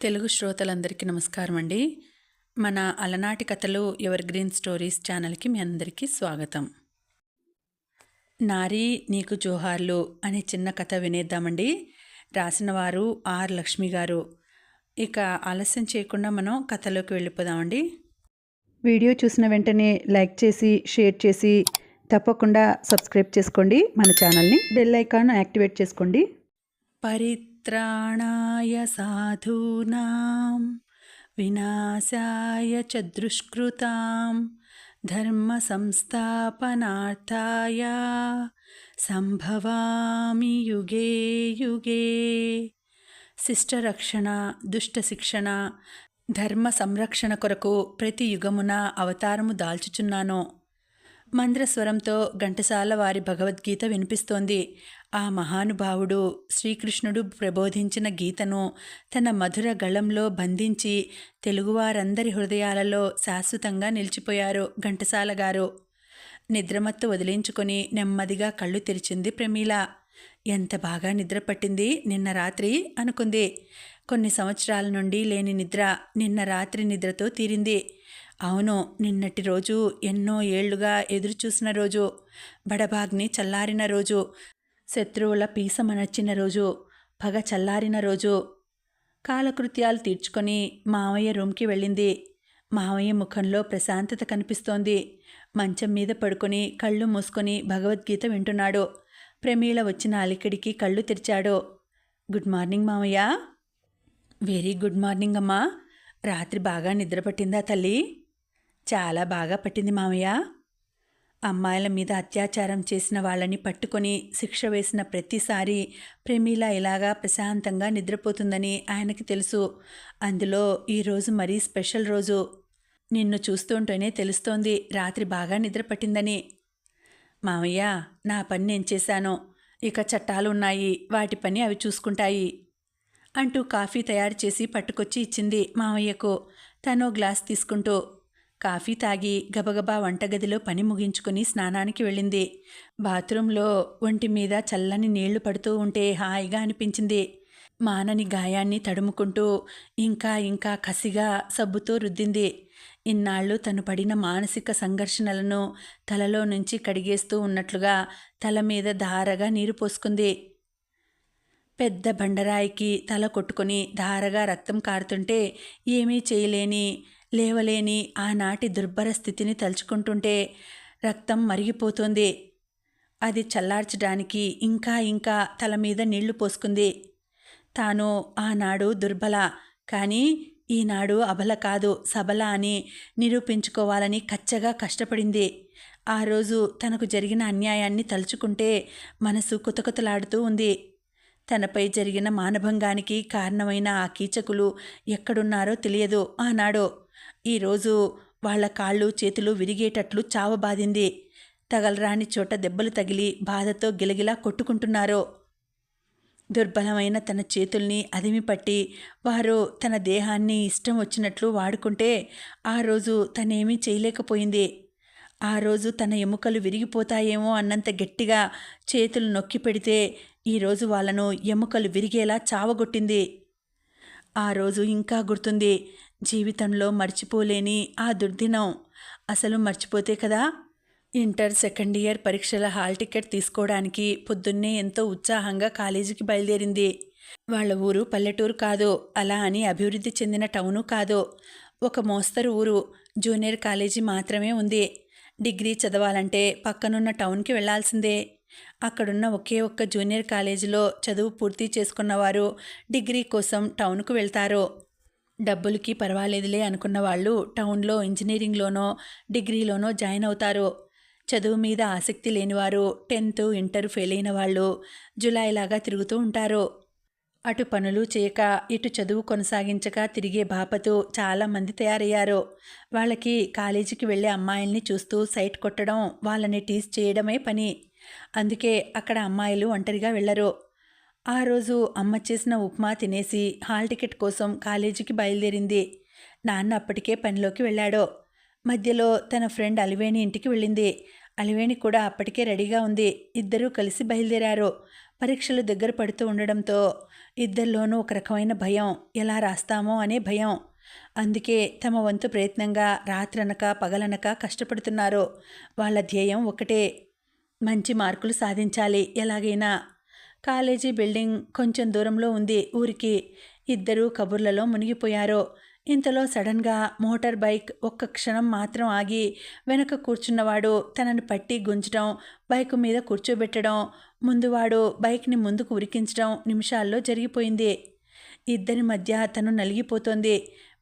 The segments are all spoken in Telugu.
తెలుగు శ్రోతలందరికీ నమస్కారం అండి మన అలనాటి కథలు ఎవర్ గ్రీన్ స్టోరీస్ ఛానల్కి మీ అందరికీ స్వాగతం. నారీ నీకు జోహార్లు అనే చిన్న కథ వినేద్దామండి. రాసిన వారు ఆర్ లక్ష్మి గారు. ఇక ఆలస్యం చేయకుండా మనం కథలోకి వెళ్ళిపోదామండి. వీడియో చూసిన వెంటనే లైక్ చేసి షేర్ చేసి తప్పకుండా సబ్స్క్రైబ్ చేసుకోండి. మన ఛానల్ని బెల్ ఐకాన్ యాక్టివేట్ చేసుకోండి. పరిత్రాణాయ సాధూనాం వినాశాయ చ దుష్కృతాం ధర్మ సంస్థాపనార్థాయ సంభవామి యుగే యుగే శిష్టరక్షణ దుష్టశిక్షణ దుష్ట శిక్షణ ధర్మ సంరక్షణ కొరకు ప్రతి యుగమున అవతారము దాల్చుచున్నాను. మంద్రస్వరంతో ఘంటసాల వారి భగవద్గీత వినిపిస్తోంది. ఆ మహానుభావుడు శ్రీకృష్ణుడు ప్రబోధించిన గీతను తన మధుర గళంలో బంధించి తెలుగువారందరి హృదయాలలో శాశ్వతంగా నిలిచిపోయారు ఘంటసాల గారు. నిద్రమత్తు వదిలించుకొని నెమ్మదిగా కళ్ళు తెరిచింది ప్రమీల. ఎంత బాగా నిద్ర పట్టింది నిన్న రాత్రి? అనుకుంది. కొన్ని సంవత్సరాల నుండి లేని నిద్ర నిన్న రాత్రి నిద్రతో తీరింది. అవును నిన్నటి రోజు ఎన్నో ఏళ్ళుగా ఎదురుచూసిన రోజు. బడబాగ్ని చల్లారిన రోజు. శత్రువుల పీసమనర్చిన రోజు పగ చల్లారిన రోజు కాలకృత్యాలు తీర్చుకొని మావయ్య రూమ్కి వెళ్ళింది. మావయ్య ముఖంలో ప్రశాంతత కనిపిస్తోంది. మంచం మీద పడుకొని కళ్ళు మూసుకొని భగవద్గీత వింటున్నాడు. ప్రమీల వచ్చిన అలికిడికి కళ్ళు తెరిచాడు. గుడ్ మార్నింగ్ మావయ్య. వెరీ గుడ్ మార్నింగ్ అమ్మా. రాత్రి బాగా నిద్ర పట్టిందా తల్లి? చాలా బాగా పట్టింది మామయ్య అమ్మాయిల మీద అత్యాచారం చేసిన వాళ్ళని పట్టుకొని శిక్ష వేసిన ప్రతిసారి ప్రమీల ఇలాగా ప్రశాంతంగా నిద్రపోతుందని ఆయనకి తెలుసు. అందులో ఈరోజు మరీ స్పెషల్ రోజు. నిన్ను చూస్తుంటేనే తెలుస్తోంది రాత్రి బాగా నిద్ర పట్టిందని. మామయ్య నా పని నేను చేశాను. ఇక చట్టాలు ఉన్నాయి వాటి పని అవి చూసుకుంటాయి అంటూ కాఫీ తయారు చేసి పట్టుకొచ్చి ఇచ్చింది మామయ్యకు. తను గ్లాస్ తీసుకుంటూ కాఫీ తాగి గబగబా వంటగదిలో పని ముగించుకుని స్నానానికి వెళ్ళింది. బాత్రూంలో ఒంటి మీద చల్లని నీళ్ళు పడుతూ ఉంటే హాయిగా అనిపించింది. మానని గాయాన్ని తడుముకుంటూ ఇంకా ఇంకా కసిగా సబ్బుతో రుద్దింది. ఇన్నాళ్ళు తను పడిన మానసిక సంఘర్షణలను తలలో నుంచి కడిగేస్తూ ఉన్నట్లుగా తల మీద ధారగా నీరు పోసుకుంది. పెద్ద బండరాయికి తల కొట్టుకొని ధారగా రక్తం కారుతుంటే ఏమీ చేయలేని లేవలేని ఆనాటి దుర్భర స్థితిని తలుచుకుంటుంటే రక్తం మరిగిపోతుంది. అది చల్లార్చడానికి ఇంకా ఇంకా తల మీద నీళ్ళు పోసుకుంది. తాను ఆనాడు దుర్బల కానీ ఈనాడు అబల కాదు సబల అని నిరూపించుకోవాలని కచ్చగా కష్టపడింది. ఆ రోజు తనకు జరిగిన అన్యాయాన్ని తలుచుకుంటే మనసు కుతకుతలాడుతూ ఉంది. తనపై జరిగిన మానభంగానికి కారణమైన ఆ కీచకులు ఎక్కడున్నారో తెలియదు ఆనాడు. ఈరోజు వాళ్ళ కాళ్ళు చేతులు విరిగేటట్లు చావబాదింది తగలరాని చోట దెబ్బలు తగిలి బాధతో గిలగిలా కొట్టుకుంటున్నారు. దుర్బలమైన తన చేతుల్ని అదిమిపట్టి వారు తన దేహాన్ని ఇష్టం వచ్చినట్లు వాడుకుంటే ఆ రోజు తనేమీ చేయలేకపోయింది. ఆ రోజు తన ఎముకలు విరిగిపోతాయేమో అన్నంత గట్టిగా చేతులు నొక్కి పెడితే ఈరోజు వాళ్ళను ఎముకలు విరిగేలా చావగొట్టింది. ఆ రోజు ఇంకా గుర్తుంది. జీవితంలో మర్చిపోలేని ఆ దుర్దినం. అసలు మర్చిపోతే కదా? ఇంటర్ సెకండ్ ఇయర్ పరీక్షల హాల్ టికెట్ తీసుకోవడానికి పొద్దున్నే ఎంతో ఉత్సాహంగా కాలేజీకి బయలుదేరింది. వాళ్ళ ఊరు పల్లెటూరు కాదు అలా అని అభివృద్ధి చెందిన టౌను కాదు. ఒక మోస్తరు ఊరు జూనియర్ కాలేజీ మాత్రమే ఉంది. డిగ్రీ చదవాలంటే పక్కనున్న టౌన్కి వెళ్ళాల్సిందే. అక్కడున్న ఒకే ఒక్క జూనియర్ కాలేజీలో చదువు పూర్తి చేసుకున్నవారు డిగ్రీ కోసం టౌన్కు వెళ్తారు. డబ్బులకి పర్వాలేదులే అనుకున్న వాళ్ళు టౌన్లో ఇంజనీరింగ్లోనో డిగ్రీలోనో జాయిన్ అవుతారు. చదువు మీద ఆసక్తి లేనివారు టెన్త్ ఇంటర్ ఫెయిల్ అయిన వాళ్ళు జులైలాగా తిరుగుతూ ఉంటారు. అటు పనులు చేయక ఇటు చదువు కొనసాగించక తిరిగే బాపతు చాలామంది తయారయ్యారు. వాళ్ళకి కాలేజీకి వెళ్ళే అమ్మాయిల్ని చూస్తూ సైట్ కొట్టడం వాళ్ళని టీస్ చేయడమే పని. అందుకే అక్కడ అమ్మాయిలు ఒంటరిగా వెళ్ళరు ఆ రోజు అమ్మ చేసిన ఉప్మా తినేసి హాల్ టికెట్ కోసం కాలేజీకి బయలుదేరింది. నాన్న అప్పటికే పనిలోకి వెళ్ళాడు. మధ్యలో తన ఫ్రెండ్ అలివేణి ఇంటికి వెళ్ళింది. అలివేణి కూడా అప్పటికే రెడీగా ఉంది. ఇద్దరూ కలిసి బయలుదేరారు. పరీక్షలు దగ్గర పడుతూ ఉండడంతో ఇద్దరిలోనూ ఒక రకమైన భయం ఎలా రాస్తామో అనే భయం. అందుకే తమ వంతు ప్రయత్నంగా రాత్రనక పగలనక కష్టపడుతున్నారు. వాళ్ళ ధ్యేయం ఒకటే మంచి మార్కులు సాధించాలి. ఎలాగైనా కాలేజీ బిల్డింగ్ కొంచెం దూరంలో ఉంది. ఊరికి ఇద్దరూ కబుర్లలో మునిగిపోయారు. ఇంతలో సడన్గా మోటార్ బైక్ ఒక్క క్షణం మాత్రం ఆగి వెనక కూర్చున్నవాడు తనని పట్టి గుంజడం బైక్ మీద కూర్చోబెట్టడం ముందువాడు బైక్ని ముందుకు ఉరికించడం నిమిషాల్లో జరిగిపోయింది. ఇద్దరి మధ్య తను నలిగిపోతోంది.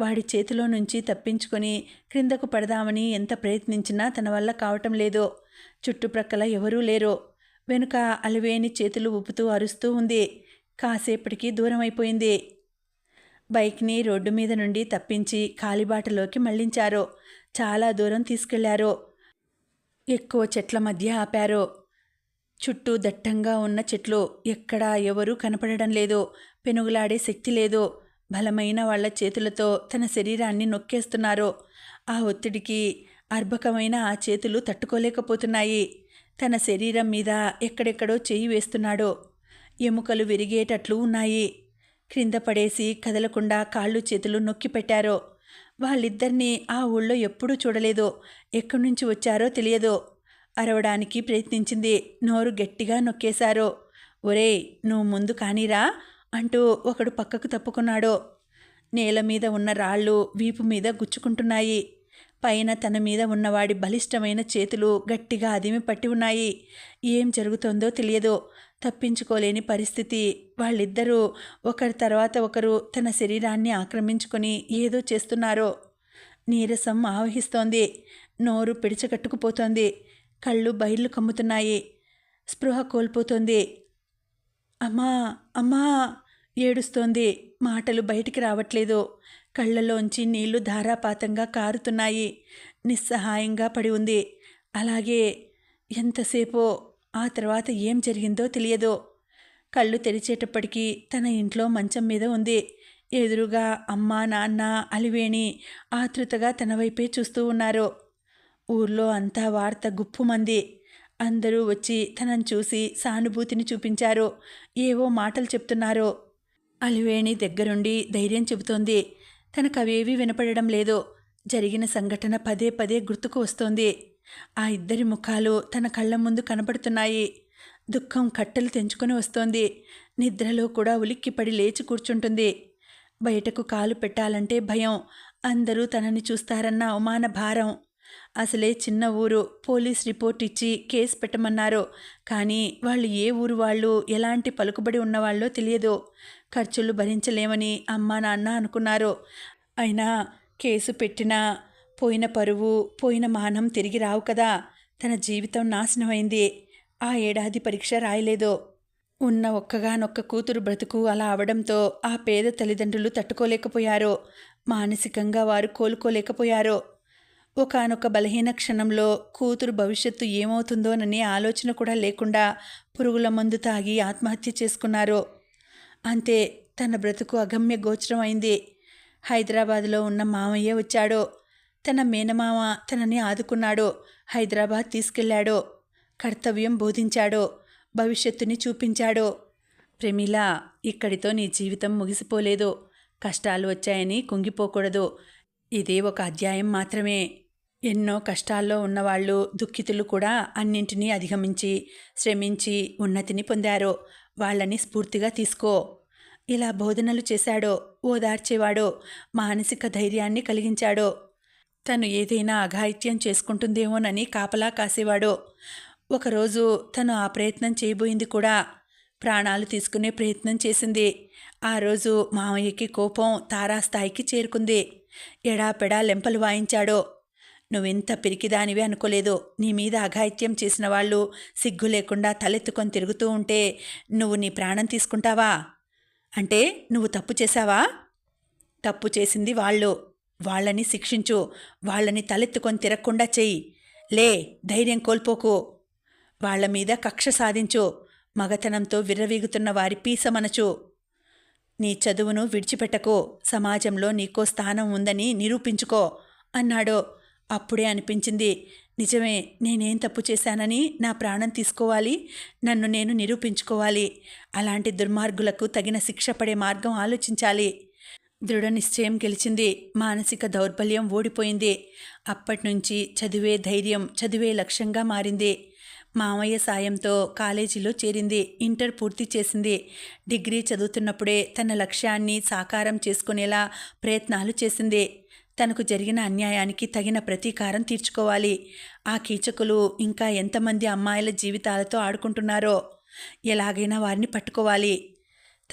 వాడి చేతిలో నుంచి తప్పించుకొని క్రిందకు పడదామని ఎంత ప్రయత్నించినా తన వల్ల కావటం లేదు. చుట్టుప్రక్కల ఎవరూ లేరు. వెనుక అలివేని చేతులు ఊపుతూ అరుస్తూ ఉంది. కాసేపటికి దూరం అయిపోయింది బైక్ని రోడ్డు మీద నుండి తప్పించి కాలిబాటలోకి మళ్ళించారు. చాలా దూరం తీసుకెళ్ళారు. ఎక్కువ చెట్ల మధ్య ఆపారు. చుట్టూ దట్టంగా ఉన్న చెట్లు ఎక్కడా ఎవరూ కనపడడం లేదు. పెనుగులాడే శక్తి లేదు. బలమైన వాళ్ళ చేతులతో తన శరీరాన్ని నొక్కేస్తున్నారు. ఆ ఒత్తిడికి అర్భకమైన ఆ చేతులు తట్టుకోలేకపోతున్నాయి. తన శరీరం మీద ఎక్కడెక్కడో చేయి వేస్తున్నాడో. ఎముకలు విరిగేటట్లు ఉన్నాయి. క్రింద పడేసి కదలకుండా కాళ్ళు చేతులు నొక్కి పెట్టారో. వాళ్ళిద్దరినీ ఆ ఊళ్ళో ఎప్పుడూ చూడలేదు ఎక్కడి నుంచి వచ్చారో తెలియదు. అరవడానికి ప్రయత్నించింది నోరు గట్టిగా నొక్కేశారో. ఒరేయ్ నువ్వు ముందు కానీరా అంటూ ఒకడు పక్కకు తప్పుకున్నాడో. నేల మీద ఉన్న రాళ్ళు వీపు మీద గుచ్చుకుంటున్నాయి. పైన తన మీద ఉన్నవాడి బలిష్టమైన చేతులు గట్టిగా అదిమి పట్టి ఉన్నాయి. ఏం జరుగుతోందో తెలియదు. తప్పించుకోలేని పరిస్థితి. వాళ్ళిద్దరూ ఒకరి తర్వాత ఒకరు తన శరీరాన్ని ఆక్రమించుకొని ఏదో చేస్తున్నారో. నీరసం ఆవహిస్తోంది. నోరు పిడిచకట్టుకుపోతోంది. కళ్ళు బయళ్ళు కమ్ముతున్నాయి. స్పృహ కోల్పోతోంది. అమ్మా! అమ్మా! ఏడుస్తోంది. మాటలు బయటికి రావట్లేదు. కళ్ళలోంచి నీళ్ళు ధారాపాతంగా కారుతున్నాయి. నిస్సహాయంగా పడి ఉంది. అలాగే ఎంతసేపో ఆ తర్వాత ఏం జరిగిందో తెలియదు. కళ్ళు తెరిచేటప్పటికీ తన ఇంట్లో మంచం మీద ఉంది. ఎదురుగా అమ్మ నాన్న అలివేణి ఆతృతగా తన వైపే చూస్తూ ఉన్నారు. ఊర్లో అంతా వార్త గుప్పుమంది. అందరూ వచ్చి తనను చూసి సానుభూతిని చూపించారు. ఏవో మాటలు చెప్తున్నారు. అలివేణి దగ్గరుండి ధైర్యం చెబుతోంది. తనకు అవేవీ వినపడడం లేదు జరిగిన సంఘటన పదే పదే గుర్తుకు వస్తోంది. ఆ ఇద్దరి ముఖాలు తన కళ్ళ ముందు కనపడుతున్నాయి. దుఃఖం కట్టలు తెంచుకొని వస్తోంది. నిద్రలో కూడా ఉలిక్కిపడి లేచి కూర్చుంటుంది. బయటకు కాలు పెట్టాలంటే భయం. అందరూ తనని చూస్తారన్న అవమాన భారం. అసలే చిన్న ఊరు పోలీస్ రిపోర్ట్ ఇచ్చి కేసు పెట్టమన్నారు. కానీ వాళ్ళు ఏ ఊరు వాళ్ళు ఎలాంటి పలుకుబడి ఉన్నవాళ్ళో తెలియదు. ఖర్చులు భరించలేమని అమ్మా నాన్న అనుకున్నారు. అయినా కేసు పెట్టినా పోయిన పరువు పోయిన మానం తిరిగి రావు కదా. తన జీవితం నాశనమైంది. ఆ ఏడాది పరీక్ష రాయలేదు. ఉన్న ఒక్కగానొక్క కూతురు బ్రతుకు అలా అవడంతో ఆ పేద తల్లిదండ్రులు తట్టుకోలేకపోయారు. మానసికంగా వారు కోలుకోలేకపోయారు. ఒకానొక బలహీన క్షణంలో కూతురు భవిష్యత్తు ఏమవుతుందోననే ఆలోచన కూడా లేకుండా పురుగుల మందు తాగి ఆత్మహత్య చేసుకున్నారు. అంతే తన బ్రతుకు అగమ్య గోచరం అయింది. హైదరాబాద్లో ఉన్న మామయ్య వచ్చాడు తన మేనమామ తనని ఆదుకున్నాడు హైదరాబాద్ తీసుకెళ్ళాడు కర్తవ్యం బోధించాడు భవిష్యత్తుని చూపించాడు. ప్రమీల ఇక్కడితో నీ జీవితం ముగిసిపోలేదు. కష్టాలు వచ్చాయని కుంగిపోకూడదు. ఇదే ఒక అధ్యాయం మాత్రమే. ఎన్నో కష్టాల్లో ఉన్నవాళ్ళు దుఃఖితులు కూడా అన్నింటినీ అధిగమించి శ్రమించి ఉన్నతిని పొందారు. వాళ్ళని స్ఫూర్తిగా తీసుకో. ఇలా బోధనలు చేశాడో ఓదార్చేవాడో మానసిక ధైర్యాన్ని కలిగించాడో తను ఏదైనా అఘాయిత్యం చేసుకుంటుందేమోనని కాపలా కాసేవాడు. ఒకరోజు తను ఆ ప్రయత్నం చేయబోయింది కూడా. ప్రాణాలు తీసుకునే ప్రయత్నం చేసింది. ఆ రోజు మామయ్యకి కోపం తారాస్థాయికి చేరుకుంది. ఎడాపెడా లెంపలు వాయించాడో నువ్వెంత పిరికిదానివి అనుకోలేదు. నీ మీద అఘాయిత్యం చేసిన వాళ్ళు సిగ్గు లేకుండా తలెత్తుకొని తిరుగుతూ ఉంటే నువ్వు నీ ప్రాణం తీసుకుంటావా? అంటే నువ్వు తప్పు చేశావా? తప్పు చేసింది వాళ్ళు. వాళ్ళని శిక్షించు. వాళ్ళని తలెత్తుకొని తిరగకుండా చెయ్యి. లే ధైర్యం కోల్పోకు. వాళ్ళ మీద కక్ష సాధించు. మగతనంతో విర్రవీగుతున్న వారి పీసమనచు. నీ చదువును విడిచిపెట్టకు. సమాజంలో నీకో స్థానం ఉందని నిరూపించుకో అన్నాడు. అప్పుడే అనిపించింది. నిజమే నేనేం తప్పు చేశానని నా ప్రాణం తీసుకోవాలి నన్ను నేను నిరూపించుకోవాలి. అలాంటి దుర్మార్గులకు తగిన శిక్ష పడే మార్గం ఆలోచించాలి. దృఢ నిశ్చయం గెలిచింది. మానసిక దౌర్బల్యం ఓడిపోయింది. అప్పటినుంచి చదివే ధైర్యం చదివే లక్ష్యంగా మారింది. మామయ్య సాయంతో కాలేజీలో చేరింది. ఇంటర్ పూర్తి చేసింది. డిగ్రీ చదువుతున్నప్పుడే తన లక్ష్యాన్ని సాకారం చేసుకునేలా ప్రయత్నాలు చేసింది. తనకు జరిగిన అన్యాయానికి తగిన ప్రతీకారం తీర్చుకోవాలి. ఆ కీచకులు ఇంకా ఎంతమంది అమ్మాయిల జీవితాలతో ఆడుకుంటున్నారో ఎలాగైనా వారిని పట్టుకోవాలి.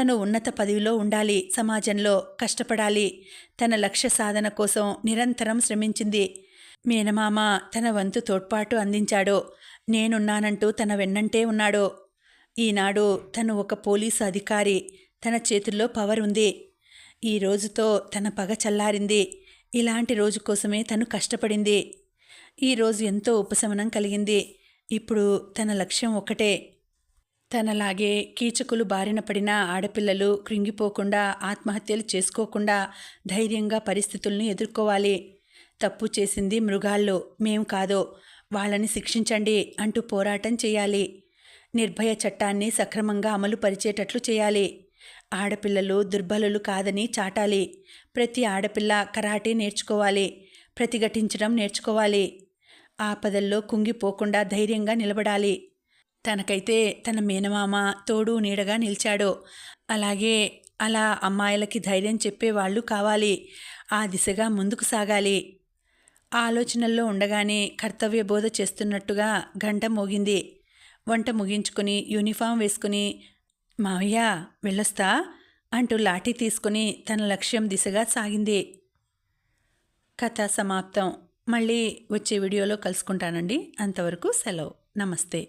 తను ఉన్నత పదవిలో ఉండాలి సమాజంలో కష్టపడాలి. తన లక్ష్య సాధన కోసం నిరంతరం శ్రమించింది. మేనమామ తన వంతు తోడ్పాటు అందించాడు. నేనున్నానంటూ తన వెన్నంటే ఉన్నాడు. ఈనాడు తను ఒక పోలీసు అధికారి. తన చేతుల్లో పవర్ ఉంది. ఈ రోజుతో తన పగ చల్లారింది. ఇలాంటి రోజు కోసమే తను కష్టపడింది. ఈరోజు ఎంతో ఉపశమనం కలిగింది. ఇప్పుడు తన లక్ష్యం ఒకటే తనలాగే కీచకులు బారిన పడిన ఆడపిల్లలు కృంగిపోకుండా ఆత్మహత్యలు చేసుకోకుండా ధైర్యంగా పరిస్థితులను ఎదుర్కోవాలి. తప్పు చేసింది మృగాళ్ళు. మేం కాదో. వాళ్ళని శిక్షించండి అంటూ పోరాటం చేయాలి. నిర్భయ చట్టాన్ని సక్రమంగా అమలు పరిచేటట్లు చేయాలి. ఆడపిల్లలు దుర్బలులు కాదని చాటాలి. ప్రతి ఆడపిల్ల కరాటే నేర్చుకోవాలి ప్రతిఘటించడం నేర్చుకోవాలి. ఆపదల్లో కుంగిపోకుండా ధైర్యంగా నిలబడాలి. తనకైతే తన మేనమామ తోడు నీడగా నిలిచాడు. అలాగే అలా అమ్మాయిలకి ధైర్యం చెప్పేవాళ్ళు కావాలి. ఆ దిశగా ముందుకు సాగాలి. ఆలోచనల్లో ఉండగానే కర్తవ్య బోధ చేస్తున్నట్టుగా గంట మోగింది. వంట ముగించుకుని యూనిఫామ్ వేసుకుని మావయ్య వెళ్ళొస్తా? అంటూ లాఠీ తీసుకుని తన లక్ష్యం దిశగా సాగింది. కథ సమాప్తం. మళ్ళీ వచ్చే వీడియోలో కలుసుకుంటానండి. అంతవరకు సెలవు. నమస్తే.